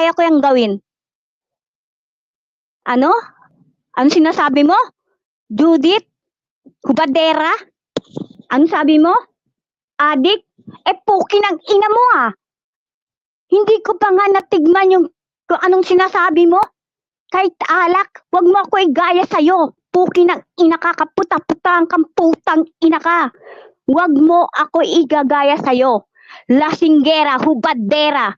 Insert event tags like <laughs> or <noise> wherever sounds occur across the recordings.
kaya ko yung gawin. Ano? Ano sinasabi mo? Judith? Hubadera? Ano sabi mo? Adik? Eh, puki ng ina mo ah. Hindi ko pa nga natigman yung kung anong sinasabi mo. Kahit alak, wag mo ako igaya sa'yo. Puki ng ina ka, kaputa-putang kang putang ina ka. Wag mo ako igagaya sa'yo. Lasinggera, hubadera.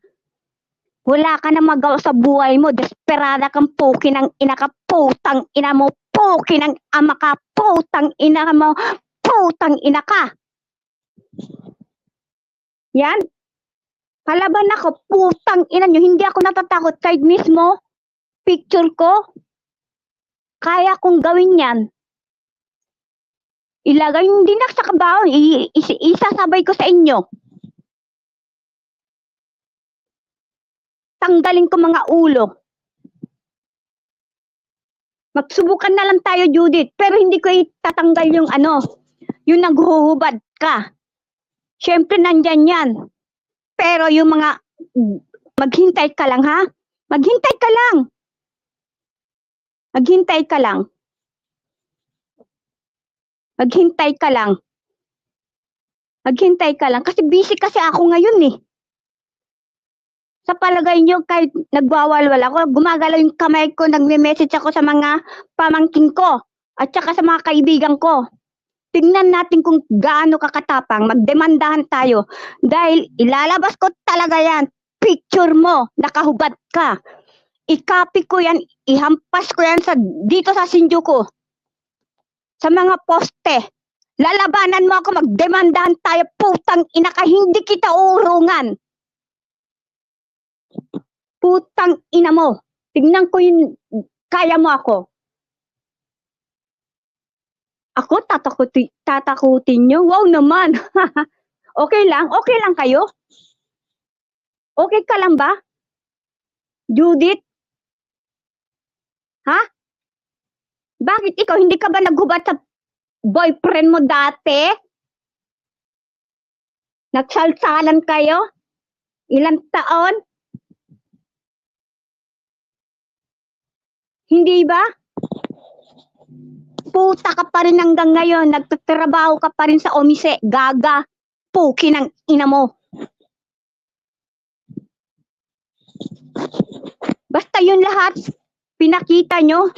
Wala ka na magawa sa buhay mo. Desperada kang puki ng ina ka, putang ina mo, puki ng ama ka, putang ina mo, putang ina ka. Yan. Palaban ako, putang ina nyo. Hindi ako natatakot kahit mismo picture ko. Kaya kong gawin yan. Ilagay hindi na sa kabaon. I- is- isasabay ko sa inyo. Tanggalin ko mga ulo. Magsubukan na lang tayo, Judith. Pero hindi ko itatanggal yung ano, yung naghuhubad ka. Siyempre, nandyan yan. Pero yung mga, maghintay ka lang, ha? Maghintay ka lang. Maghintay ka lang. Maghintay ka lang. Maghintay ka lang. Kasi busy kasi ako ngayon eh. Sa palagay nyo, kahit nagwawalwal ako, gumagalaw yung kamay ko, nagme-message ako sa mga pamangkin ko at saka sa mga kaibigan ko. Tingnan natin kung gaano kakatapang, magdemandahan tayo. Dahil ilalabas ko talaga yan, picture mo, nakahubad ka. I-copy ko yan, ihampas ko yan sa, dito sa Shinjuku. Sa mga poste. Lalabanan mo ako, magdemandahan tayo, putang ina ka, hindi kita urungan. Putang ina mo. Tignan ko yung kaya mo ako. Ako tatakuti, tatakutin nyo? Wow naman. <laughs> okay lang? Okay lang kayo? Okay ka lang ba? Judith? Ha? Bakit ikaw hindi ka ba naghubad sa boyfriend mo dati? Nagsalsalan kayo? Ilang taon? Hindi ba? Puta ka pa rin hanggang ngayon. Nagtatrabaho ka pa rin sa omise. Gaga. Puki ng ina mo. Basta yun lahat, pinakita nyo,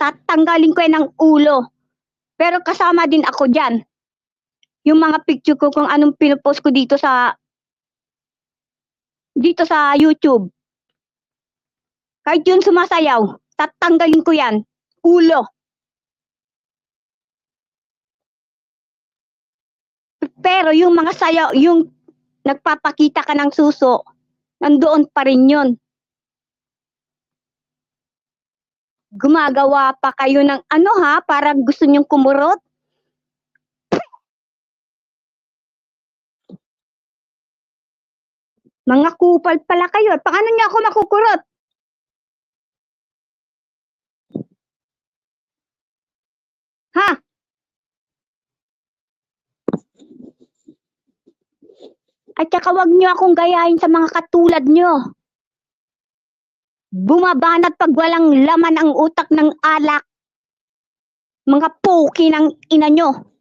tatanggalin ko yan ng ulo. Pero kasama din ako dyan. Yung mga picture ko kung anong pinopost ko dito sa dito sa YouTube. Kahit yun sumasayaw, tatanggalin ko yan. Ulo. Pero yung mga sayaw, yung nagpapakita ka ng suso, nandoon pa rin yun. Gumagawa pa kayo ng ano ha, parang gusto nyong kumurot. Mga kupal pala kayo. Paano niyo ako makukurot? Ha? At saka wag niyo akong gayahin sa mga katulad niyo. Bumabanat pag walang laman ang utak ng alak. Mga puki ng ina nyo.